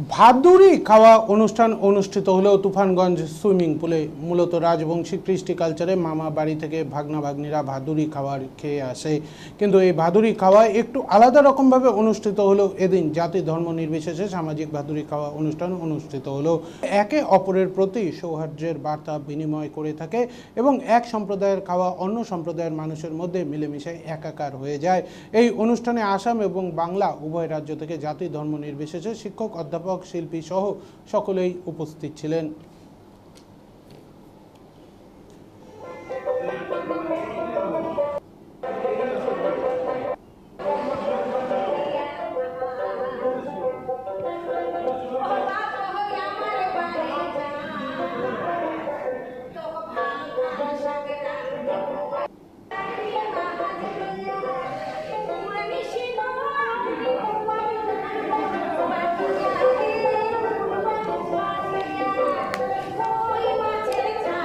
ভাদুরি খাওয়া অনুষ্ঠান অনুষ্ঠিত হলেও তুফানগঞ্জ সুইমিং পুলে মূলত রাজবংশী কৃষ্টি কালচারে মামা বাড়ি থেকে ভাগনা ভাগ্নিরা ভাদুরি খাবার খেয়ে আসে। কিন্তু এই ভাদুরি খাওয়া একটু আলাদা রকমভাবে অনুষ্ঠিত হলেও এদিন জাতি ধর্ম নির্বিশেষে সামাজিক ভাদুরি খাওয়া অনুষ্ঠান অনুষ্ঠিত হলেও একে অপরের প্রতি সৌহার্দ্যের বার্তা বিনিময় করে থাকে এবং এক সম্প্রদায়ের খাওয়া অন্য সম্প্রদায়ের মানুষের মধ্যে মিলেমিশে একাকার হয়ে যায়। এই অনুষ্ঠানে আসাম এবং বাংলা উভয় রাজ্য থেকে জাতি ধর্ম নির্বিশেষে শিক্ষক অধ্যাপক শিল্পী সহ সকলেই উপস্থিত ছিলেন।